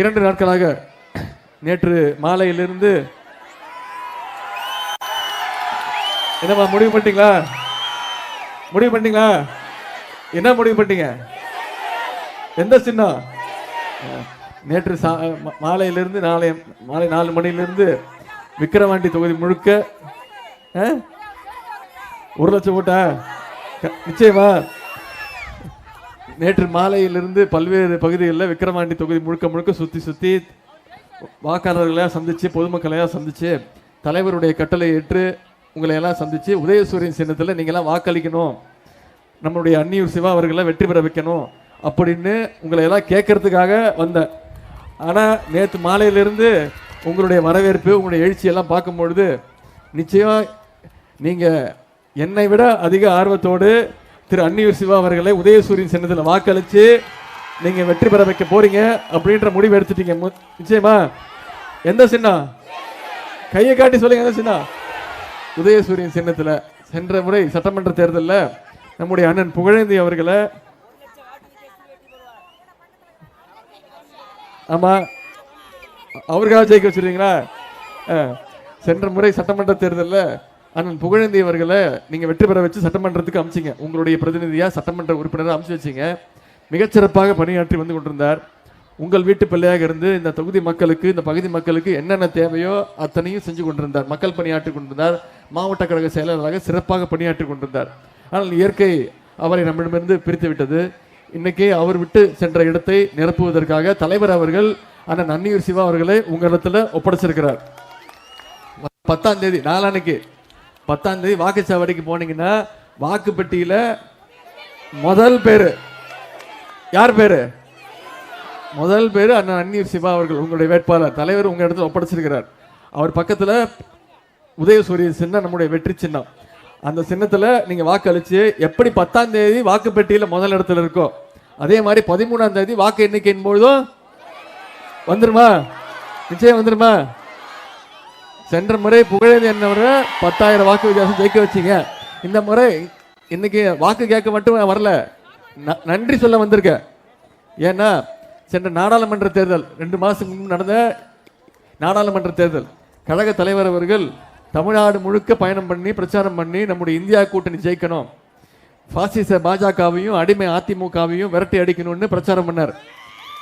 இரண்டு நாட்களாக நேற்று மாலையிலிருந்து என்னம்மா முடிவு பண்ணிட்டீங்களா? முடிவு பண்ணிட்டீங்களா? என்ன முடிவு பண்ணிட்டீங்க? எந்த சின்னம்? நேற்று சா மாலையிலிருந்து நாளை மாலை நாலு மணியிலிருந்து விக்கிரவாண்டி தொகுதி முழுக்க ஒரு லட்சம் ஓட்டா? நிச்சயமா? நேற்று மாலையிலிருந்து பல்வேறு பகுதிகளில் விக்கிரவாண்டி தொகுதி முழுக்க முழுக்க சுற்றி சுற்றி வாக்காளர்களையாக சந்தித்து பொதுமக்களையாக சந்தித்து தலைவருடைய கட்டளை ஏற்று உங்களை எல்லாம் சந்தித்து உதயசூரியன் சின்னத்தில் நீங்களாம் வாக்களிக்கணும். நம்மளுடைய அன்னியூர் சிவா அவர்களை வெற்றி பெற வைக்கணும் அப்படின்னு உங்களை எல்லாம் கேட்கறதுக்காக வந்தேன். ஆனால் நேற்று மாலையிலிருந்து உங்களுடைய வரவேற்பு உங்களுடைய எழுச்சியெல்லாம் பார்க்கும்பொழுது நிச்சயம் நீங்கள் என்னை விட அதிக ஆர்வத்தோடு திரு அன்னியூர் சிவா அவர்களை உதயசூரியன் சின்னத்தில் வாக்களித்து நீங்கள் வெற்றி பெற வைக்க போகிறீங்க அப்படின்ற முடிவு எடுத்துட்டீங்க. மு- நிச்சயமா? எந்த சின்னம் கையை காட்டி சொல்லுங்க எந்த சின்னம் உதயசூரியன் சின்னத்தில் சென்ற முறை சட்டமன்ற தேர்தலில் நம்முடைய அண்ணன் புகழேந்தி அவர்களை ஆமாம் அவருக்காக ஜெயிக்க வச்சுருக்கீங்களா? சென்ற முறை சட்டமன்ற தேர்தலில் அண்ணன் புகழேந்தி அவர்களை நீங்கள் வெற்றி பெற வச்சு சட்டமன்றத்துக்கு அமிச்சிங்க. உங்களுடைய பிரதிநிதியாக சட்டமன்ற உறுப்பினராக அமைச்சு வச்சிங்க. மிகச்சிறப்பாக பணியாற்றி வந்து கொண்டிருந்தார். உங்கள் வீட்டு பிள்ளையாக இருந்து இந்த தொகுதி மக்களுக்கு இந்த பகுதி மக்களுக்கு என்னென்ன தேவையோ அத்தனையும் செஞ்சு கொண்டிருந்தார். மக்கள் பணியாற்றி கொண்டிருந்தார். மாவட்ட கழக செயலாளராக சிறப்பாக பணியாற்றி கொண்டிருந்தார். ஆனால் இயற்கை அவரை நம்மிடமிருந்து பிரித்து விட்டது. இன்னைக்கு அவர் விட்டு சென்ற இடத்தை நிரப்புவதற்காக தலைவர் அவர்கள் அண்ணன் நன்னியூர் சிவா அவர்களை உங்களிடத்தில் ஒப்படைச்சிருக்கிறார். பத்தாம் தேதி நாளான்னைக்கு பத்தாம் தேதி வாக்குச்சாவடிக்கு போனீங்கன்னா வாக்குப்பெட்டியில் முதல் பேர். யார் பேர்? முதல் பேர் அண்ணன் அன்னி சிவா அவர்கள் உங்களுடைய வேட்பாளர். தலைவர் உங்கள் இடத்துல ஒப்படைச்சிருக்கிறார். அவர் பக்கத்தில் உதயசூரிய சின்னம் நம்முடைய வெற்றி சின்னம். அந்த சின்னத்தில் நீங்கள் வாக்களித்து எப்படி பத்தாம் தேதி வாக்குப்பெட்டியில் முதல் இடத்துல இருக்கோ அதே மாதிரி பதிமூணாம் தேதி வாக்கு எண்ணிக்கையின் பொழுதும் வந்துருமா? நிச்சயம் வந்துருமா? சென்ற முறை புகழேந்தி என்னவரை பத்தாயிரம் வாக்கு வித்தியாசம் ஜெயிக்க வச்சிங்க. இந்த முறை இன்னைக்கு வாக்கு கேட்க மட்டும் வரல. ந- நன்றி சொல்ல வந்திருக்கேன். ஏன்னா சென்ற நாடாளுமன்ற தேர்தல் ரெண்டு மாதத்துக்கு முன்பு நடந்த நாடாளுமன்ற தேர்தல் கழக தலைவர் அவர்கள் தமிழ்நாடு முழுக்க பயணம் பண்ணி பிரச்சாரம் பண்ணி நம்முடைய இந்தியா கூட்டணி ஜெயிக்கணும். பாசிச பாஜகவையும் அடிமை அதிமுகவையும் விரட்டி அடிக்கணும்னு பிரச்சாரம் பண்ணார்.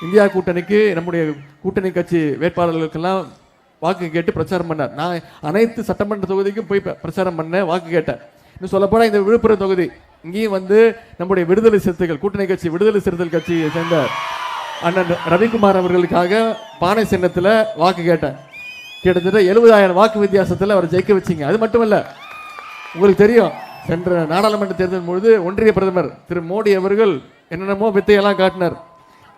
இந்தியா கூட்டணிக்கு நம்முடைய கூட்டணி கட்சி வேட்பாளர்களுக்கெல்லாம் வாக்கு கேட்டு பிரச்சாரம் பண்ணார். நான் அனைத்து சட்டமன்ற தொகுதிக்கும் போய் பிரச்சாரம் பண்ணேன் வாக்கு கேட்டேன். இன்னும் சொல்லப்போனால் இந்த விழுப்புரம் தொகுதி இங்கேயும் வந்து நம்முடைய விடுதலை சிறுத்தைகள் கூட்டணி கட்சி விடுதலை சிறுத்தைகள் கட்சியை சேர்ந்த அண்ணன் ரவிக்குமார் அவர்களுக்காக பானை சின்னத்தில் வாக்கு கேட்டேன். கிட்டத்தட்ட எழுபதாயிரம் வாக்கு வித்தியாசத்தில் அவர் ஜெயிக்க வச்சீங்க. அது மட்டும் இல்லை உங்களுக்கு தெரியும் சென்ற நாடாளுமன்ற தேர்தல் பொழுது ஒன்றிய பிரதமர் திரு மோடி அவர்கள் என்னென்னமோ வித்தையெல்லாம் காட்டினார்.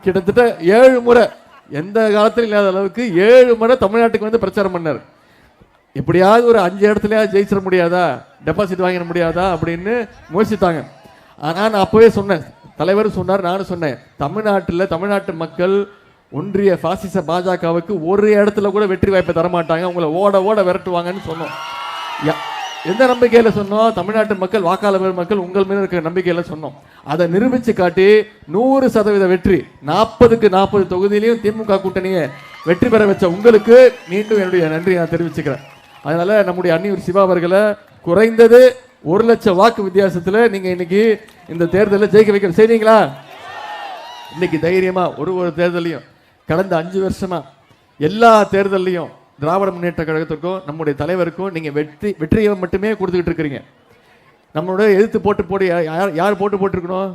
கிட்டத்தட்ட ஏழு முறை எந்த காலத்திலும் இல்லாத அளவுக்கு ஏழு முறை தமிழ்நாட்டுக்கு வந்து பிரச்சாரம் பண்ணார். எப்படியாவது ஒரு அஞ்சு இடத்துலயாவது ஜெயிச்சிட முடியாதா? டெபாசிட் வாங்கிட முடியாதா? அப்படின்னு முயற்சித்தாங்க. ஆனால் நான் அப்போவே சொன்னேன். தலைவர் சொன்னார் நானும் சொன்னேன். தமிழ்நாட்டில் தமிழ்நாட்டு மக்கள் ஒன்றிய பாசிச பாஜகவுக்கு ஒரு இடத்துல கூட வெற்றி வாய்ப்பை தரமாட்டாங்க. அவங்கள ஓட ஓட விரட்டுவாங்கன்னு சொன்னோம். யா- எந்த நம்பிக்கையில் சொன்னோம்? தமிழ்நாட்டு மக்கள் வாக்காளர் மக்கள் உங்கள் மீது இருக்கிற நம்பிக்கையில் சொன்னோம். அதை நிரூபித்து காட்டி நூறு சதவீத வெற்றி நாற்பதுக்கு நாற்பது தொகுதியிலையும் திமுக கூட்டணியை வெற்றி பெற வச்ச உங்களுக்கு மீண்டும் என்னுடைய நன்றி நான் தெரிவிச்சுக்கிறேன். அதனால் நம்முடைய அன்னியூர் சிவா அவர்களை குறைந்தது ஒரு லட்சம் வாக்கு வித்தியாசத்தில் நீங்கள் இன்னைக்கு இந்த தேர்தலில் ஜெயிக்க வைக்கிற செய்றீங்களா? இன்னைக்கு தைரியமாக ஒரு ஒரு தேர்தலையும் கடந்த அஞ்சு வருஷமா எல்லா தேர்தல்லையும் திராவிட முன்னேற்ற கழகத்திற்கும் நம்முடைய தலைவருக்கும் நீங்கள் வெற்றி வெற்றியை மட்டுமே கொடுத்துக்கிட்டு இருக்கிறீங்க. நம்மளோட எழுத்து போட்டு போட்டு யார் யார் போட்டு போட்டிருக்கணும்?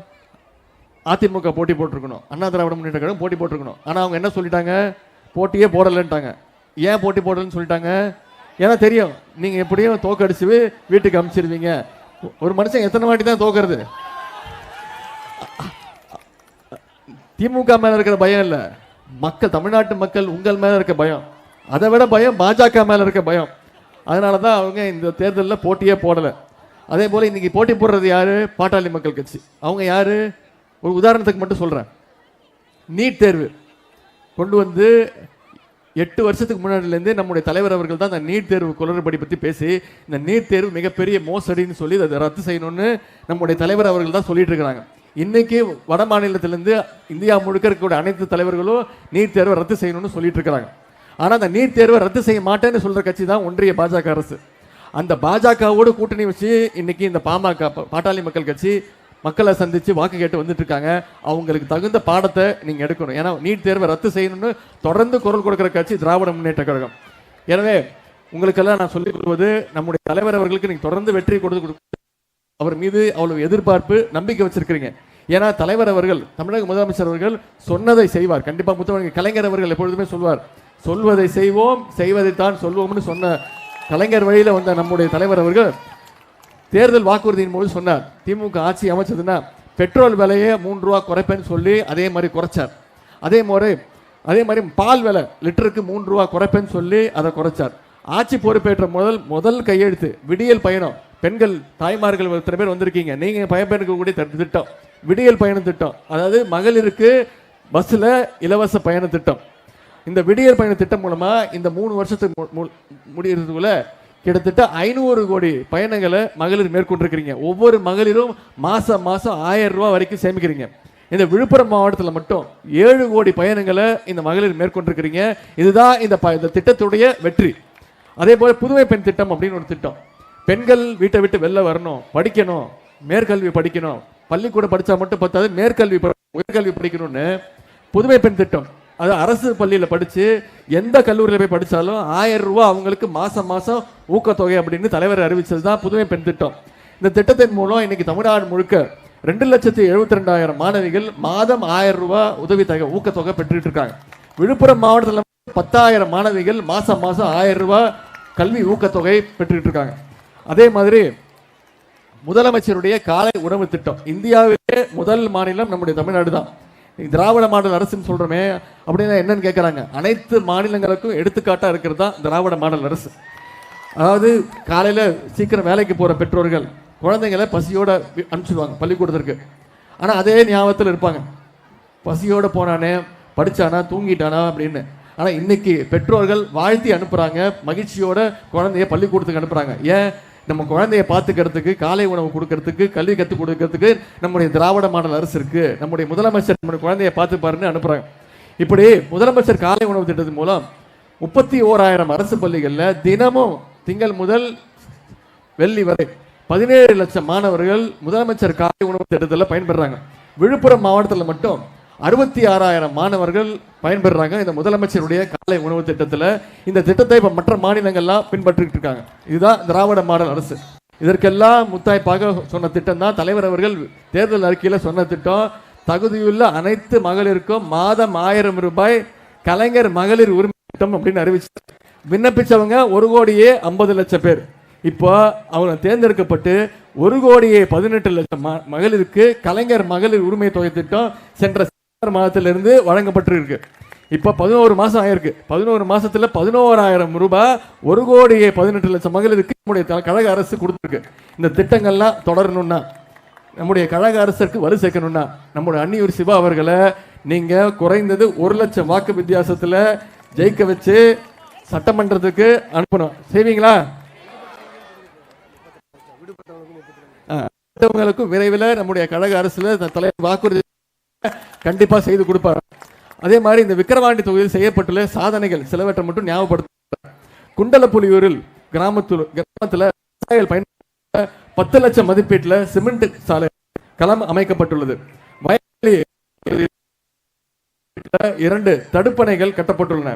அதிமுக போட்டி போட்டிருக்கணும். அண்ணா திராவிட முன்னேற்ற கழகம் போட்டி போட்டிருக்கணும். ஆனால் அவங்க என்ன சொல்லிட்டாங்க? போட்டியே போடலைன்ட்டாங்க. ஏன் போட்டி போடலன்னு சொல்லிட்டாங்க? ஏன்னா தெரியும். நீங்கள் எப்படியும் தோக்கடிச்சு வீட்டுக்கு அனுப்பிச்சிருவீங்க ஒரு மனுஷன் எத்தனை வாட்டி தான் தோக்கிறது? திமுக மேலே இருக்கிற பயம் இல்லை. மக்கள் தமிழ்நாட்டு மக்கள் உங்கள் மேலே இருக்க பயம். அதை விட பயம் பாஜக மேலே இருக்க பயம். அதனால தான் அவங்க இந்த தேர்தலில் போட்டியே போடலை. அதே போல் இன்னைக்கு போட்டி போடுறது யாரு? பாட்டாளி மக்கள் கட்சி. அவங்க யார்? ஒரு உதாரணத்துக்கு மட்டும் சொல்கிறேன் நீட் தேர்வு கொண்டு வந்து எட்டு வருஷத்துக்கு முன்னாடிலேருந்து நம்முடைய தலைவர் அவர்கள் தான் இந்த நீட் தேர்வு குளறுபடி பற்றி பேசி இந்த நீட் தேர்வு மிகப்பெரிய மோசடின்னு சொல்லி அதை ரத்து செய்யணும்னு நம்முடைய தலைவர் அவர்கள் தான் சொல்லிட்டு இருக்கிறாங்க. இன்னைக்கு வட மாநிலத்திலேருந்து இந்தியா முழுக்க இருக்கக்கூடிய அனைத்து தலைவர்களும் நீட் தேர்வை ரத்து செய்யணும்னு சொல்லிட்டு இருக்கிறாங்க. ஆனால் அந்த நீட் தேர்வை ரத்து செய்ய மாட்டேன்னு சொல்கிற கட்சி தான் ஒன்றிய பாஜக அரசு. அந்த பாஜகவோடு கூட்டணி வச்சு இன்னைக்கு இந்த பாமக பாட்டாளி மக்கள் கட்சி மக்களை சந்தித்து வாக்கு கேட்டு வந்துட்டு இருக்காங்க. அவங்களுக்கு தகுந்த பாடத்தை நீங்கள் எடுக்கணும். ஏன்னா நீட் தேர்வை ரத்து செய்யணும்னு தொடர்ந்து குரல் கொடுக்குற கட்சி திராவிட முன்னேற்ற கழகம். எனவே உங்களுக்கெல்லாம் நான் சொல்லிக் கொள்வது நம்முடைய தலைவர் அவர்களுக்கு நீங்கள் தொடர்ந்து வெற்றி கொடுத்து கொடு- அவர் மீது அவ்வளவு எதிர்பார்ப்பு நம்பிக்கை வச்சிருக்கிறீங்க. ஏன்னா தலைவர் அவர்கள் தமிழக முதலமைச்சர் அவர்கள் சொன்னதை செய்வார். கண்டிப்பாக முத்தமிழ் கலைஞர் அவர்கள் எப்பொழுதுமே சொல்வார். சொல்வதை செய்வோம் செய்வதைத்தான் சொல்வோம்னு சொன்ன கலைஞர் வழியில் வந்த நம்முடைய தலைவர் அவர்கள் தேர்தல் வாக்குறுதியின் போது சொன்னார். திமுக ஆட்சி அமைச்சதுன்னா பெட்ரோல் விலையை மூன்று ரூபா குறைப்பேன்னு சொல்லி அதே மாதிரி குறைச்சார். அதே மாதிரி அதே மாதிரி பால் விலை லிட்டருக்கு மூன்று ரூபா குறைப்பேன்னு சொல்லி அதை குறைச்சார். ஆட்சி பொறுப்பேற்ற முதல் முதல் கையெழுத்து விடியல் பயணம். பெண்கள் தாய்மார்கள் இத்தனை பேர் வந்திருக்கீங்க. நீங்கள் பயன்பெறக்கூடிய தி- திட்டம். விடியல் பயண திட்டம். அதாவது மகளிருக்கு பஸ்ஸில் இலவச பயண திட்டம். இந்த விடியல் பயண திட்டம் மூலமா இந்த மூணு வருஷத்துக்கு மு- மு- முடியறதுக்குள்ள கிட்டத்தட்ட ஐநூறு கோடி பயணங்களை மகளிர் மேற்கொண்டிருக்கிறீங்க. ஒவ்வொரு மகளிரும் மாசம் மாசம் ஆயிரம் ரூபாய் வரைக்கும் சேமிக்கிறீங்க. இந்த விழுப்புரம் மாவட்டத்தில் மட்டும் ஏழு கோடி பயணங்களை இந்த மகளிர் மேற்கொண்டிருக்கிறீங்க. இதுதான் இந்த ப- இந்த திட்டத்துடைய வெற்றி. அதே போல புதுமை பெண் திட்டம் அப்படின்னு ஒரு திட்டம். பெண்கள் வீட்டை விட்டு வெளில வரணும் படிக்கணும் மேற்கல்வி படிக்கணும். பள்ளிக்கூடம் படித்தா மட்டும் பத்தாது மேற்கல்வி ப- உயர்கல்வி படிக்கணும்னு புதுமை பெண் திட்டம். அது அரசு பள்ளியில் படித்து எந்த கல்லூரியில் போய் படித்தாலும் ஆயிரம் ரூபா அவங்களுக்கு மாதம் மாதம் ஊக்கத்தொகை அப்படின்னு தலைவர் அறிவித்தது தான் புதுமை பெண் திட்டம். இந்த திட்டத்தின் மூலம் இன்னைக்கு தமிழ்நாடு முழுக்க ரெண்டு லட்சத்தி எழுபத்தி ரெண்டாயிரம் மாணவிகள் மாதம் ஆயிரம் ரூபா உதவித்தொகை ஊக்கத்தொகை பெற்றுட்டு இருக்காங்க. விழுப்புரம் மாவட்டத்தில் பத்தாயிரம் மாணவிகள் மாதம் மாதம் ஆயிரம் ரூபா கல்வி ஊக்கத்தொகை பெற்றுட்டு இருக்காங்க. அதே மாதிரி முதலமைச்சருடைய காலை உணவு திட்டம். இந்தியாவிலே முதல் மாநிலம் நம்முடைய தமிழ்நாடு தான். திராவிட மாடல் அரசுன்னு சொல்கிறோமே அப்படின்னா என்னன்னு கேட்குறாங்க அனைத்து மாநிலங்களுக்கும் எடுத்துக்காட்டாக இருக்கிறது தான் திராவிட மாடல் அரசு. அதாவது காலையில் சீக்கிரம் வேலைக்கு போகிற பெற்றோர்கள் குழந்தைங்கள பசியோட அனுப்பிச்சிடுவாங்க பள்ளிக்கூடத்திற்கு. ஆனால் அதே ஞாபகத்தில் இருப்பாங்க. பசியோடு போனானே படிச்சானா தூங்கிட்டானா அப்படின்னு. ஆனால் இன்னைக்கு பெற்றோர்கள் வாழ்த்தி அனுப்புகிறாங்க மகிழ்ச்சியோட குழந்தைய பள்ளிக்கூடத்துக்கு அனுப்புகிறாங்க ஏன்? நம்ம குழந்தைய பார்த்துக்கிறதுக்கு காலை உணவு கொடுக்கறதுக்கு கல்வி கற்றுக் கொடுக்கறதுக்கு நம்முடைய திராவிட மாடல் அரசு இருக்கு. நம்முடைய முதலமைச்சர் நம்முடைய குழந்தைய பார்த்து பாருன்னு அனுப்புகிறாங்க இப்படி முதலமைச்சர் காலை உணவு திட்டத்தின் மூலம் முப்பத்தி ஓராயிரம் அரசு பள்ளிகளில் தினமும் திங்கள் முதல் வெள்ளி வரை பதினேழு லட்சம் மாணவர்கள் முதலமைச்சர் காலை உணவு திட்டத்தில் பயன்பெறாங்க. விழுப்புரம் மாவட்டத்தில் மட்டும் அறுபத்தி ஆறாயிரம் மாணவர்கள் பயன்பெறாங்க. இந்த முதலமைச்சருடைய காலை உணவு திட்டத்தில் இந்த திட்டத்தை இப்போ மற்ற மாநிலங்கள்லாம் பின்பற்றிட்டு இருக்காங்க. இதுதான் திராவிட மாடல் அரசு. இதற்கெல்லாம் முத்தாய்ப்பாக சொன்ன திட்டம் தான் தலைவர் அவர்கள் தேர்தல் அறிக்கையில் சொன்ன திட்டம். தகுதியுள்ள அனைத்து மகளிருக்கும் மாதம் ஆயிரம் ரூபாய் கலைஞர் மகளிர் உரிமை திட்டம் அப்படின்னு அறிவிச்சு விண்ணப்பிச்சவங்க ஒரு கோடியே ஐம்பது லட்சம் பேர். இப்போ அவங்க தேர்ந்தெடுக்கப்பட்டு ஒரு கோடியே பதினெட்டு லட்சம் மகளிருக்கு கலைஞர் மகளிர் உரிமை தொகை திட்டம் சென்ற மாதத்திலிருந்து வழங்கப்பட்டிருக்கு. இப்போ பதினோரு மாதம் ஆயிருக்கு. பதினோரு மாதத்தில் பதினோராயிரம் ரூபாய் ஒரு கோடியே பதினெட்டு லட்சம் மகளிருக்கு நம்முடைய கழக அரசு கொடுத்துருக்கு. இந்த திட்டங்கள்லாம் தொடரணும்னா நம்முடைய கழக அரசுக்கு வலு சேர்க்கணும்னா நம்முடைய அன்னியூர் சிவா அவர்களை நீங்கள் குறைந்தது ஒரு லட்சம் வாக்கு வித்தியாசத்தில் ஜெயிக்க வச்சு சட்டமன்றத்துக்கு அனுப்பணும். செய்வீங்களா? விடுபட்டவங்களுக்கும் மற்றவங்களுக்கும் விரைவில் நம்முடைய கழக அரசில் தலைவர் வாக்குறுதி கண்டிப்பா செய்து கொடுப்பார். அதே மாதிரி இந்த விக்கிரவாண்டி தொகுதியில் செய்யப்பட்டுள்ள சாதனைகள் சிலவற்றை மட்டும் ஞாபகப்படுத்த குண்டலப்புலியூரில் கிராமத்தில் கிராமத்துல விவசாயிகள் பயன்படுத்த பத்து லட்சம் மதிப்பீட்டுல சிமெண்ட் சாலை களம் அமைக்கப்பட்டுள்ளது. வயலி இரண்டு தடுப்பணைகள் கட்டப்பட்டுள்ளன.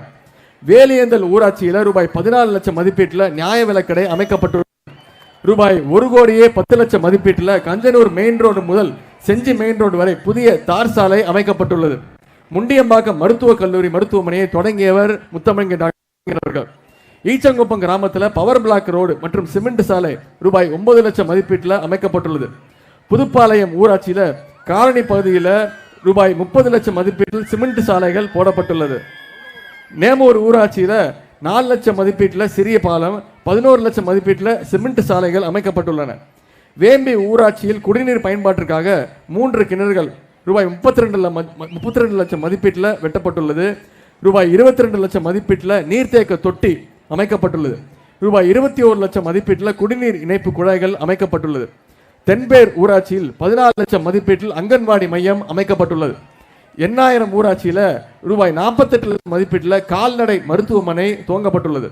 வேலியந்தல் ஊராட்சியில் ரூபாய் பதினாலு லட்சம் மதிப்பீட்டில் நியாய விலக்கடை அமைக்கப்பட்டுள்ளது. ரூபாய் ஒரு கோடியே பத்து லட்சம் மதிப்பீட்டில் கஞ்சனூர் மெயின் ரோடு முதல் செஞ்சி மெயின் ரோடு வரை புதிய தார் சாலை அமைக்கப்பட்டுள்ளது. முண்டியம்பாக்கம் மருத்துவக் கல்லூரி மருத்துவமனையை தொடங்கியவர் முத்தமிழ்ங்க டாக்டர் அவர்கள். ஈச்சங்குப்பம் கிராமத்தில் பவர் பிளாக் ரோடு மற்றும் சிமெண்ட் சாலை ரூபாய் ஒன்பது லட்சம் மதிப்பீட்டில் அமைக்கப்பட்டுள்ளது. புதுப்பாளையம் ஊராட்சியில் காலனி பகுதியில் ரூபாய் முப்பது லட்சம் மதிப்பீட்டில் சிமெண்ட் சாலைகள் போடப்பட்டுள்ளது. நேமூர் ஊராட்சியில் நாலு லட்சம் மதிப்பீட்டில் சிறிய பாலம் பதினோரு லட்சம் மதிப்பீட்டில் சிமெண்ட் சாலைகள் அமைக்கப்பட்டுள்ளன. வேம்பி ஊராட்சியில் குடிநீர் பயன்பாட்டிற்காக மூன்று கிணறுகள் ரூபாய் முப்பத்தி ரெண்டு முப்பத்தி ரெண்டு லட்சம் மதிப்பீட்டில் வெட்டப்பட்டுள்ளது. ரூபாய் இருபத்தி ரெண்டு லட்சம் மதிப்பீட்டில் நீர்த்தேக்க தொட்டி அமைக்கப்பட்டுள்ளது. ரூபாய் இருபத்தி ஒரு லட்சம் மதிப்பீட்டில் குடிநீர் இணைப்பு குழாய்கள் அமைக்கப்பட்டுள்ளது. தென்பேர் ஊராட்சியில் பதினாறு லட்சம் மதிப்பீட்டில் அங்கன்வாடி மையம் அமைக்கப்பட்டுள்ளது. எண்ணாயிரம் ஊராட்சியில் ரூபாய் நாற்பத்தெட்டு லட்சம் மதிப்பீட்டில் கால்நடை மருத்துவமனை துவங்கப்பட்டுள்ளது.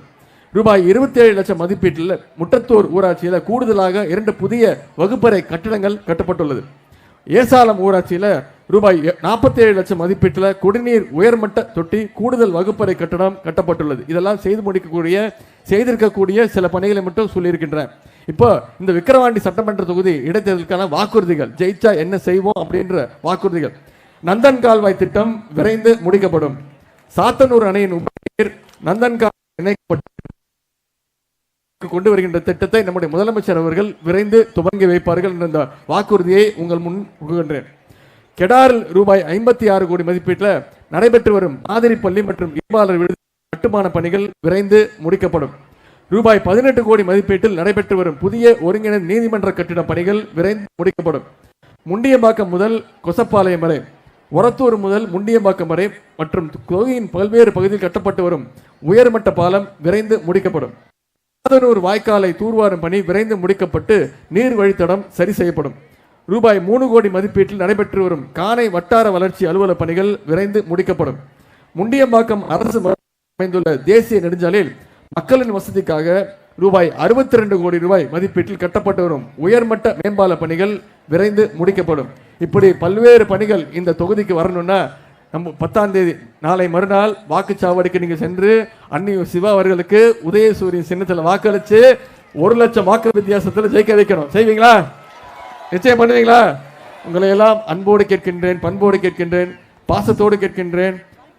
ரூபாய் இருபத்தி ஏழு லட்சம் மதிப்பீட்டில் முட்டத்தூர் ஊராட்சியில் கூடுதலாக இரண்டு புதிய வகுப்பறை கட்டிடங்கள் கட்டப்பட்டுள்ளது. ஏசாலம் ஊராட்சியில் ரூபாய் நாற்பத்தி ஏழு லட்சம் மதிப்பீட்டில் குடிநீர் உயர்மட்ட தொட்டி கூடுதல் வகுப்பறை கட்டடம் கட்டப்பட்டுள்ளது. இதெல்லாம் செய்து முடிக்கக்கூடிய செய்திருக்கக்கூடிய சில பணிகளை மட்டும் சொல்லியிருக்கின்றேன். இப்போ இந்த விக்கிரவாண்டி சட்டமன்ற தொகுதி இடைத்தேர்தலுக்கான வாக்குறுதிகள் ஜெயிச்சா என்ன செய்வோம் அப்படின்ற வாக்குறுதிகள். நந்தன் கால்வாய் திட்டம் விரைந்து முடிக்கப்படும். சாத்தனூர் அணையின் உபநீர் நந்தன் கால்வாய் இணைக்கப்பட்டு கொண்டு வருகின்ற திட்டத்தை நம்முடைய முதலமைச்சர் அவர்கள் விரைந்து துவங்கி வைப்பார்கள் என்ற இந்த வாக்குறுதியை உங்கள் முன் புகுகின்றேன். கெடாரில் ரூபாய் ஐம்பத்தி ஆறு கோடி மதிப்பீட்டில் நடைபெற்று வரும் மாதிரி பள்ளி மற்றும் இயல்பாளர் விடுதி கட்டுமான பணிகள் விரைந்து முடிக்கப்படும். ரூபாய் பதினெட்டு கோடி மதிப்பீட்டில் நடைபெற்று வரும் புதிய ஒருங்கிணைந்த நீதிமன்ற கட்டிட பணிகள் விரைந்து முடிக்கப்படும். முண்டியம்பாக்கம் முதல் கொசப்பாளையம் வரை ஒரத்தூர் முதல் முண்டியம்பாக்கம் வரை மற்றும் தொகுதியின் பல்வேறு பகுதியில் கட்டப்பட்டு வரும் உயர்மட்ட பாலம் விரைந்து முடிக்கப்படும். சாதனூர் வாய்க்காலை தூர்வாரும் பணி விரைந்து முடிக்கப்பட்டு நீர் வழித்தடம் சரி செய்யப்படும். ரூபாய் மூணு கோடி மதிப்பீட்டில் நடைபெற்று வரும் கானை வட்டார வளர்ச்சி அலுவலக பணிகள் விரைந்து முடிக்கப்படும். முண்டியம்பாக்கம் அரசு அமைந்துள்ள தேசிய நெடுஞ்சாலையில் மக்களின் வசதிக்காக ரூபாய் அறுபத்தி ரெண்டு கோடி ரூபாய் மதிப்பீட்டில் கட்டப்பட்டு வரும் உயர்மட்ட மேம்பால பணிகள் விரைந்து முடிக்கப்படும். இப்படி பல்வேறு பணிகள் இந்த தொகுதிக்கு வரணும்னா நம்ம பத்தாம் தேதி நாளை மறுநாள் வாக்குச்சாவடிக்கு நீங்க சென்று அன்னி சிவா அவர்களுக்கு உதயசூரியன் சின்னத்தில் வாக்களிச்சு ஒரு லட்சம் வாக்கு வித்தியாசத்தில் ஜெயிக்க வைக்கணும். செய்வீங்களா? நிச்சயம் பண்ணுவீங்களா? உங்களை எல்லாம் அன்போடு கேட்கின்றேன் பண்போடு கேட்கின்றேன் பாசத்தோடு கேட்கின்றேன்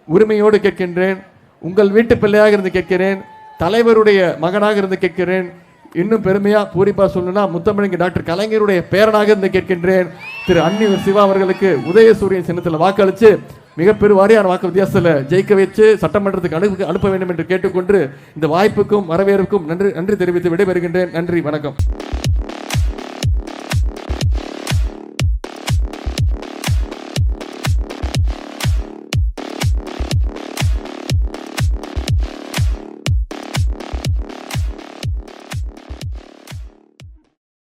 உரிமையோடு கேட்கின்றேன் உங்கள் வீட்டு பிள்ளையாக இருந்து கேட்கிறேன் தலைவருடைய மகனாக இருந்து கேட்கிறேன் இன்னும் பெருமையா பூரிப்பா சொல்லணும்னா முத்தமிழங்க டாக்டர் கலைஞருடைய பேரனாக இருந்து கேட்கின்றேன் திரு அன்னி சிவா அவர்களுக்கு உதயசூரியன் சின்னத்தில் வாக்களிச்சு மிக வாரியான வாக்கு வித்தியாசத்தில் ஜெயிக்க வச்சு சட்டமன்றத்துக்கு அனுப்ப அனுப்ப வேண்டும் என்று கேட்டுக்கொண்டு இந்த வாய்ப்புக்கும் வரவேற்புக்கும் நன்றி நன்றி தெரிவித்து விடைபெறுகின்றேன். நன்றி வணக்கம்.